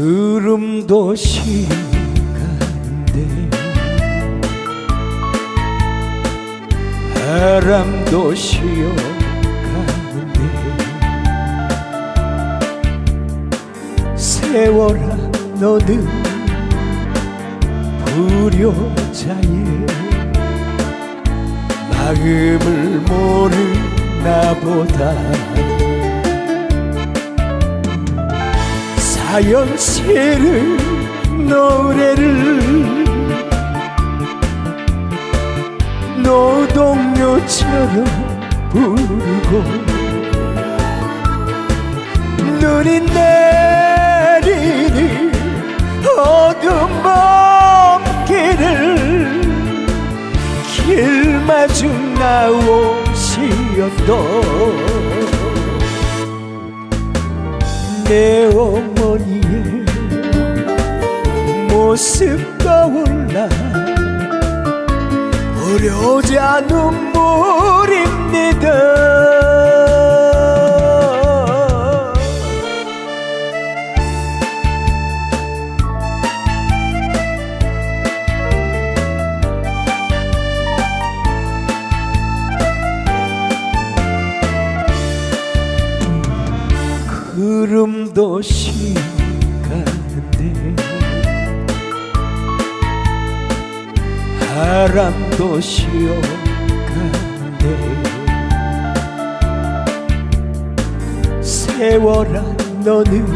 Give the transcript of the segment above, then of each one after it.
구름도 시간대 바람도 쉬어가는데 세월아 너는 불효자의 마음을 모르나 보다 사연시를 노래를 노동요처럼 부르고 눈이 내리는 어둠 먼길을 길 마중 나오시었던 내 어머니의 모습 떠올라 우려자 눈물입니다 구름도 쉬가는데 바람도 쉬어가는데 세월아 너는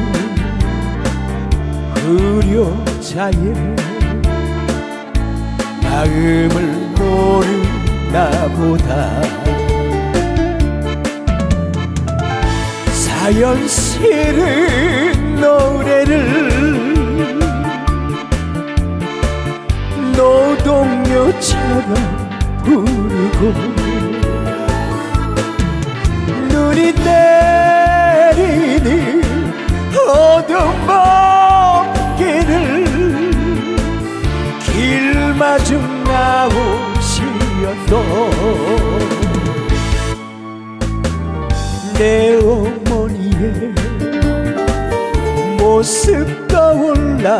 의료자의 마음을 모르나 보다 사연시를 노래를 노동요처럼 부르고 눈이 내리는 어둠 먼길을 길마중 나오시었던 내어 머니의 모습 떠올라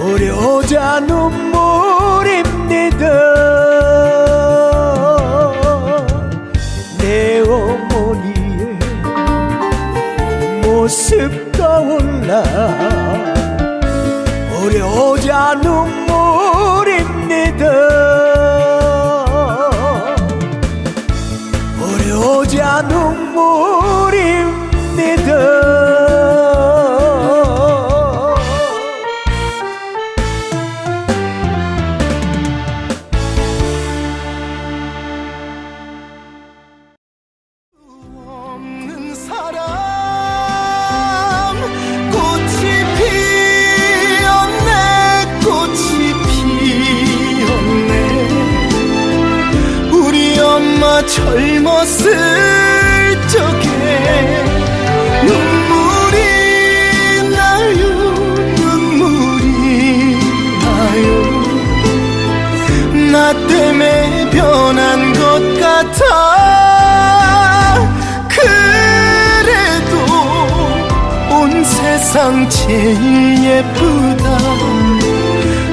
우려자 눈물입니다. 내 어머니의 모습 떠올라 우려자 눈물입니다 어려자 눈물입니다 젊었을 적에 눈물이 나요 눈물이 나요. 나 때문에 변한 것 같아. 그래도 온 세상 제일 예쁘다.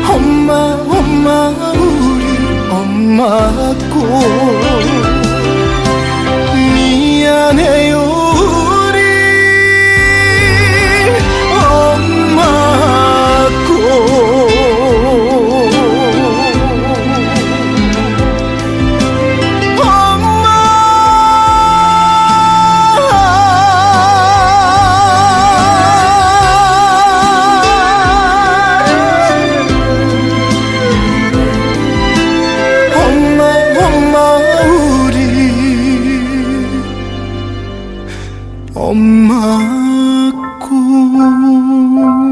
엄마 엄마 우리 엄마 꽃 엄마 꿈